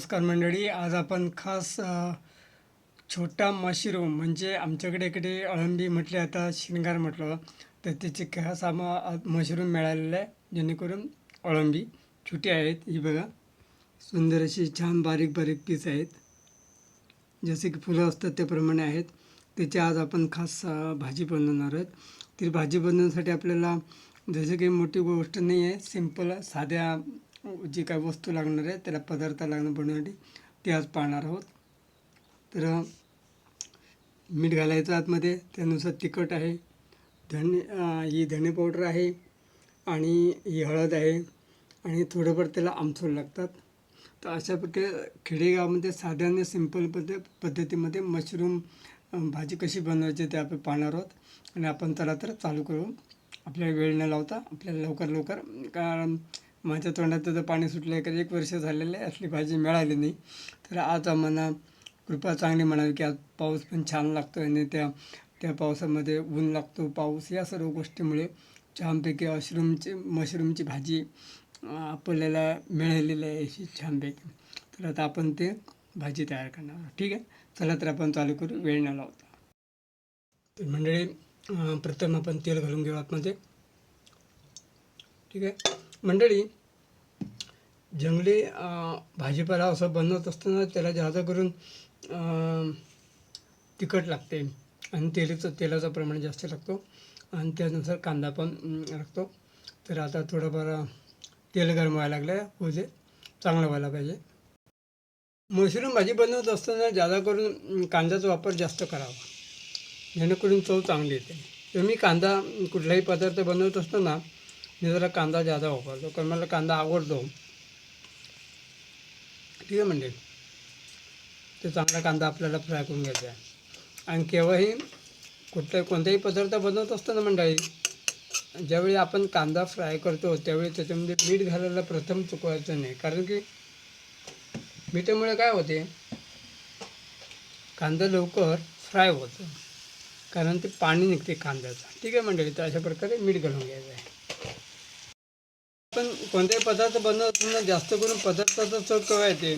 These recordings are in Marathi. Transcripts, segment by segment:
नमस्कार मंडळी आज आपण खास छोटा मशरूम म्हणजे आमच्याकडे इकडे अळंबी म्हटले आता शिंगार म्हटलं तर त्याचे खास आम्हा मशरूम मिळालेलं आहे जेणेकरून अळंबी छोटी आहेत. ही बघा सुंदर अशी छान बारीक बारीक पीस आहेत. जसे की फुलं असतात त्याप्रमाणे आहेत. त्याची आज आपण खास भाजी बनवणार आहोत. ती भाजी बनवण्यासाठी आपल्याला जसं काही मोठी गोष्ट नाही आहे सिंपल साध्या जी काय वस्तू लागणार आहे त्याला पदार्थ लागणं बनवण्यासाठी ते आज पाहणार आहोत. तर मीठ घालायचं आतमध्ये त्यानुसार तिखट आहे धने ही धने पावडर आहे आणि ही हळद आहे आणि थोडंफार त्याला आमचूर लागतात. तर अशा प्रकारे खेडेगावामध्ये साध्याने सिंपल पद्ध पद्धतीमध्ये मशरूम भाजी कशी बनवायची ते आपण पाहणार आहोत. आणि आपण त्याला तर चालू करू. आपल्याला वेळ न लावता आपल्याला लवकर लवकर कारण माझ्या तोंडात तर पाणी सुटलं आहे कारण एक वर्ष झालेलं आहे असली भाजी मिळाली नाही. तर आज आम्हाला कृपा चांगली म्हणावी की आज पाऊस पण छान लागतो आणि त्या त्या पावसामध्ये ऊन लागतो पाऊस या सर्व गोष्टीमुळे छानपैकी मशरूमची मशरूमची भाजी आपल्याला मिळालेली आहे अशी छानपैकी. तर आता आपण ते भाजी तयार करणार ठीक आहे? चला तर आपण चालू करू. वेळ न लावता. तर मंडळी प्रथम आपण तेल घालून घेऊ आतमध्ये. ठीक आहे? मंडळी जंगली भाजीपाला असं बनवत असताना त्याला जास्त करून तिखट लागते आणि तेलाचं तेलाचं प्रमाण जास्त लागतो आणि त्यानुसार कांदा पण लागतो. तर आता थोडंफार तेल गरम व्हायला लागलं आहे. होते चांगलं व्हायला पाहिजे. मशरूम भाजी बनवत असताना जादा करून कांद्याचा वापर जास्त करावा. जेणेकरून चव चांगली येते. तर मी कांदा कुठलाही पदार्थ बनवत असताना मी जरा कांदा जादा वापरतो कारण मला कांदा आवडतो. ठीक आहे म्हणजे? ते चांगला कांदा आपल्याला फ्राय करून घ्यायचा आहे. आणि केव्हाही कुठल्या कोणताही पदार्थ बनवत असताना मंडळी ज्यावेळी आपण कांदा फ्राय करतो त्यावेळी त्याच्यामध्ये मीठ घालायला प्रथम चुकवायचं नाही. कारण की मिठामुळे काय होते? कांदा लवकर फ्राय होतो. कारण ते पाणी निघते कांद्याचं. ठीक आहे मंडळी? तर अशा प्रकारे मीठ घालून घ्यायचं आहे. पण कोणताही पदार्थ बनवत असताना जास्त करून पदार्थाचा चव केव्हा येते?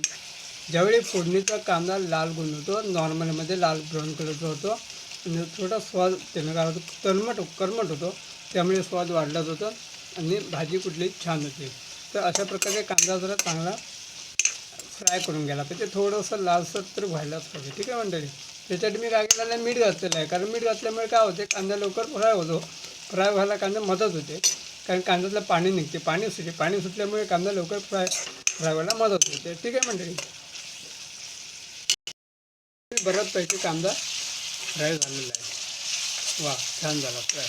ज्यावेळी फोडणीचा कांदा लाल गुंजतो नॉर्मलमध्ये लाल ब्राऊन कलरचा होतो आणि थोडा स्वाद त्यानं काय होतो कर्मट कर्मट होतो त्यामुळे स्वाद वाढला जातो आणि भाजी कुठली छान होते. तर अशा प्रकारे कांदा जरा चांगला फ्राय करून घ्यायला पाहिजे. थोडंसं लालसर तर व्हायलाच पाहिजे. ठीक आहे मंडळी? त्याच्यात मी काय केलेलं आहे मीठ घातलेलं आहे. कारण मीठ घातल्यामुळे काय होते? कांदा लवकर फ्राय होतो. फ्राय व्हायला कांदा मदत होते. कारण कांद्यातलं पाणी निघते. पाणी सुटते. पाणी सुटल्यामुळे कांदा लवकर फ्राय फ्राय व्हायला मदत होते. ठीक आहे मंडळी. बऱ्याचपैकी कांदा फ्राय झालेला आहे. वा छान झाला फ्राय.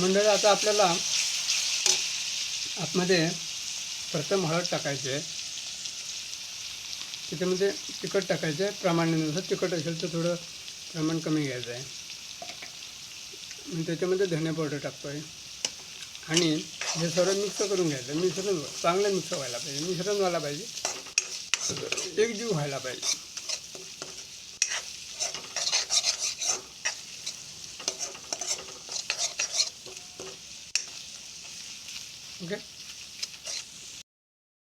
मंडळी आता आपल्याला आतमध्ये प्रथम हळद टाकायची आहे. त्याच्यामध्ये तिखट टाकायचं आहे. प्रमाणानुसार तिखट असेल तर थोडं प्रमाण कमी घ्यायचं आहे. आणि त्याच्यामध्ये धने पावडर टाकतो आहे आणि हे सर्व मिक्स करून घ्यायचं. मिश्रण चांगलं मिक्स व्हायला पाहिजे. मिश्रण व्हायला पाहिजे. एकजीव व्हायला पाहिजे. ओके?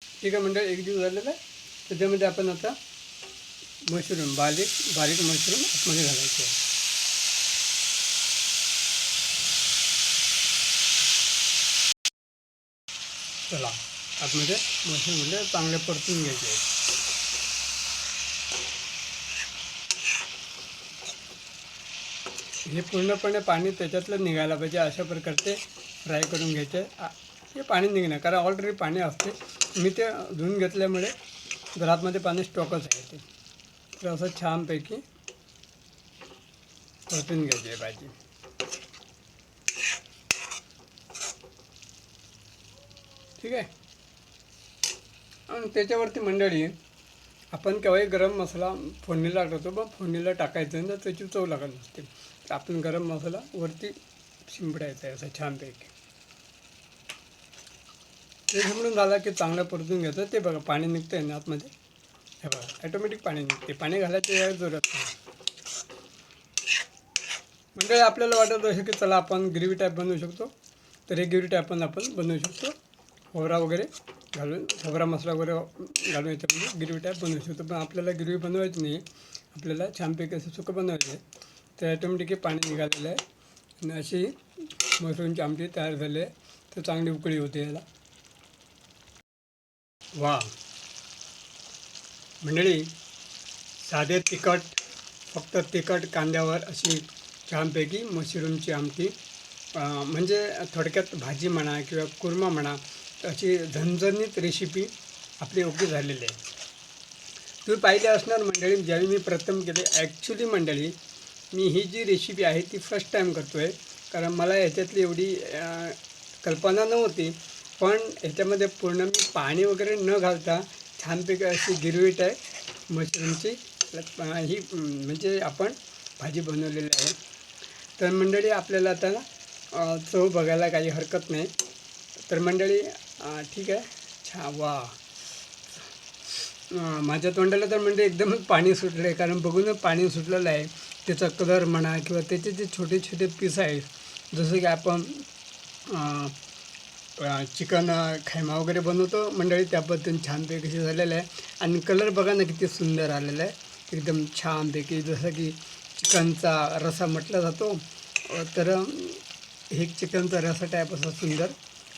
ठीक आहे म्हणजे एकजीव झालेलं आहे. त्याच्यामध्ये आपण आता मशरूम बारीक बारीक मशरूम आतमध्ये घालायचे आहे. चला. आतमध्ये मशीनमध्ये म्हणजे चांगले परतून घ्यायचे. आहे हे पूर्णपणे पाणी त्याच्यातलं निघायला पाहिजे अशा प्रकारचे फ्राय करून घ्यायचे. हे पाणी निघणार कारण ऑलरेडी पाणी असते. मी ते धुवून घेतल्यामुळे जर आतमध्ये पाणी स्टॉकच आहे ते. तर असं छानपैकी परतून घ्यायची आहे भाजी. ठीक आहे? आणि त्याच्यावरती मंडळी आपण केव्हाही गरम मसाला फोडणीला टाकतो बा फोडणीला टाकायचं ना त्याची चव लागत नसते. तर आपण गरम मसाला वरती शिंपडायचा आहे असं छानपैकी. ते शिंपडून झाला की चांगलं परतून घ्यायचं ते बघा पाणी निघतं आहे ना आतमध्ये. हे बघा ॲटोमॅटिक पाणी निघते पाणी घालायची काही जरूरत नाही. म्हणजे आपल्याला वाटत असेल की चला आपण ग्रेव्ही टाईप बनवू शकतो. तर हे ग्रेव्ही टाईप पण आपण बनवू शकतो. खोबरा वगैरे घालून खोबरा मसाला वगैरे घालून याच्यामध्ये गिरवी टाईप बनवू शकतो पण आपल्याला गिरवी बनवायची नाही. आपल्याला छानपैकी असं सुकं बनवायचं आहे. तर ऑटोमॅटिकली पाणी निघालेलं आहे. आणि अशी मशरूमची आमटी तयार झाली आहे. तर चांगली उकळी होते याला. वा. मंडळी साधे तिखट फक्त तिखट कांद्यावर अशी छानपैकी मशरूमची आमटी म्हणजे थोडक्यात भाजी म्हणा किंवा कुर्मा म्हणा अशी झणझणीत रेसिपी आपली योग्य झालेली आहे. तुम्ही पाहिले असणार मंडळी ज्यावेळी मी प्रथम केले ॲक्च्युली मंडळी मी ही जी रेसिपी आहे ती फर्स्ट टाईम करतो आहे कारण मला याच्यातली एवढी कल्पना नव्हती. पण ह्याच्यामध्ये पूर्ण मी पाणी वगैरे न घालता छानपैकी अशी गिरवीट आहे मशरूमची. ही म्हणजे आपण भाजी बनवलेली आहे. तर मंडळी आपल्याला आता चव बघायला काही हरकत नाही. तर मंडळी ठीक आहे. छा वा. माझ्या तोंडाला तर म्हणजे एकदमच पाणी सुटलं आहे कारण बघूनच पाणी सुटलेलं आहे. त्याचा कलर म्हणा किंवा त्याचे जे छोटे छोटे पीस आहेत जसं की आपण चिकन खायमा खैमा वगैरे बनवतो मंडळी त्या पद्धतीने छानपैकी असे झालेलं आहे. आणि कलर बघा ना किती सुंदर आलेला आहे. एकदम छानपैकी जसं की चिकनचा रसा म्हटला जातो. तर हे चिकनचा रसा टाईप असा सुंदर.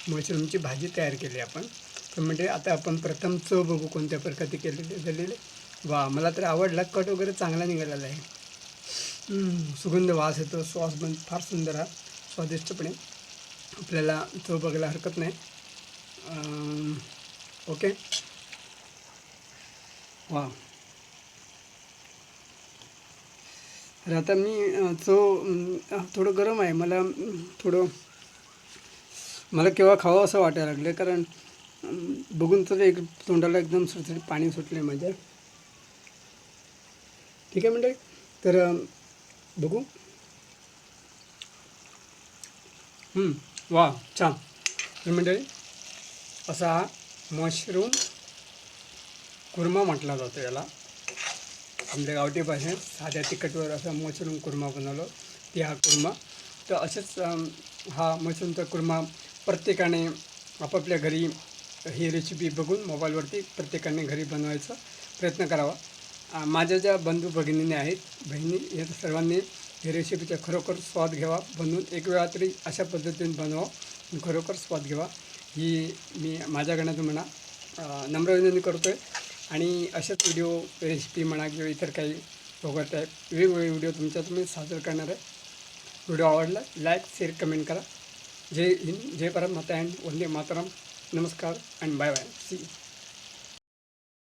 मशरूमची भाजी तयार केली आपण. तर म्हणजे आता आपण प्रथम चव बघू कोणत्या प्रकारचे केलेले झालेले. वा मला तर आवडला कट वगैरे चांगला निघालेला आहे. सुगंध वास येतो सॉस पण फार सुंदर हा स्वादिष्टपणे. आपल्याला चव बघायला हरकत नाही. ओके. वा. तर आता मी चव थोडं गरम आहे. मला थोडं मला केव्हा खावं असं वाटायला लागलं कारण बघून तर एक तोंडाला एकदम सुटसुटीत पाणी सुटले माझ्या. ठीक आहे म्हणजे तर बघू. वा छान. तर मंडळी असा हा मशरूम कुर्मा म्हटला जातो याला. आमच्या गावठी भाषेत साध्या तिखटवर असा मशरूम कुर्मा बनवलो. ती हा कुर्मा. तर असेच हा मशरूमचा कुर्मा प्रत्येकाने आपापल्या घरी ही रेसिपी बघून मोबाईलवरती प्रत्येकाने घरी बनवायचा प्रयत्न करावा. माझ्या ज्या बंधू भगिनीने आहेत बहिणी या सर्वांनी ही रेसिपीचा खरोखर स्वाद घ्यावा बनवून एक वेळा तरी अशा पद्धतीने बनवा खरोखर स्वाद घ्यावा. ही मी माझ्याकडनं तुम्हाला अ, नम्र विनंती करतो आहे आणि अशाच व्हिडिओ रेसिपी म्हणा किंवा इतर काही बघत आहे वेगवेगळे व्हिडिओ तुमच्या तुम्ही सादर करणार आहे. व्हिडिओ आवडला लाईक शेअर कमेंट करा. जय हिंद जय परत माता अँड वंदे मातरम. नमस्कार अँड बाय बाय सी